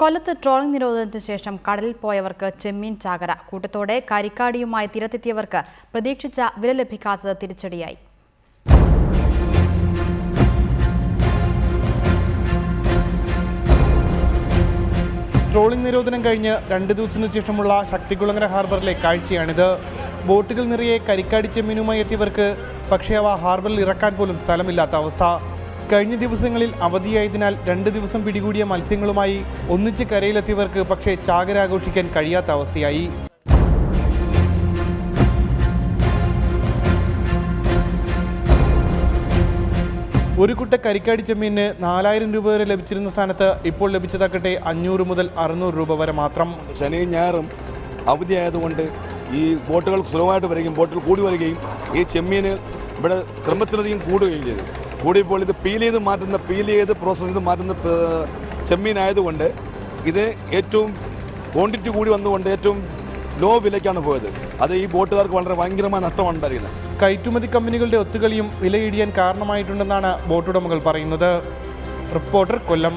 കൊല്ലത്ത് ട്രോളിംഗ് നിരോധനത്തിന് ശേഷം കടലിൽ പോയവർക്ക് ചെമ്മീൻ ചാകര. കൂട്ടത്തോടെ കരിക്കാടിയുമായി തിരത്തെത്തിയവർക്ക് പ്രതീക്ഷിച്ച വില ലഭിക്കാത്തത് തിരിച്ചടിയായി. ട്രോളിംഗ് നിരോധനം കഴിഞ്ഞ് രണ്ട് ദിവസത്തിനു ശേഷമുള്ള ശക്തികുളങ്ങര ഹാർബറിലെ കാഴ്ചയാണിത്. ബോട്ടുകൾ നിറയെ കരിക്കാടി ചെമ്മീനുമായി എത്തിയവർക്ക് പക്ഷേ അവ ഹാർബറിൽ ഇറക്കാൻ പോലും സ്ഥലമില്ലാത്ത അവസ്ഥ. കഴിഞ്ഞ ദിവസങ്ങളിൽ അവധിയായതിനാൽ രണ്ട് ദിവസം പിടികൂടിയ മത്സ്യങ്ങളുമായി ഒന്നിച്ച് കരയിലെത്തിയവർക്ക് പക്ഷേ ചാകരാഘോഷിക്കാൻ കഴിയാത്ത അവസ്ഥയായി. ഒരു കുട്ട കരിക്കാടി ചെമ്മീന് നാലായിരം രൂപ വരെ ലഭിച്ചിരുന്ന സ്ഥാനത്ത് ഇപ്പോൾ ലഭിച്ചതാക്കട്ടെ അഞ്ഞൂറ് മുതൽ അറുന്നൂറ് രൂപ വരെ മാത്രം. ശനിയും ഞായറും അവധിയായതുകൊണ്ട് ഈ ബോട്ടുകൾ സുലഭമായിട്ട് വരികയും ബോട്ടുകൾ കൂടി വരികയും ഈ ചെമ്മീന് ഇവിടെ ക്രമത്തിലധികം കൂടുകയും ചെയ്തു. കൂടിയപ്പോൾ ഇത് പീൽ ചെയ്ത് മാറ്റുന്ന പീൽ ചെയ്ത് പ്രോസസ്സ് ചെയ്ത് മാറ്റുന്ന ചെമ്മീനായതുകൊണ്ട് ഇത് ഏറ്റവും ക്വാണ്ടിറ്റി കൂടി വന്നുകൊണ്ട് ഏറ്റവും ലോ വിലയ്ക്കാണ് പോയത്. അത് ഈ ബോട്ടുകാർക്ക് വളരെ ഭയങ്കരമായ നഷ്ടമാണ് ഉണ്ടായിരുന്നത് കയറ്റുമതി കമ്പനികളുടെ ഒത്തുകളിയും വിലയിടിയാൻ കാരണമായിട്ടുണ്ടെന്നാണ് ബോട്ടുടമകൾ പറയുന്നത്. റിപ്പോർട്ടർ കൊല്ലം.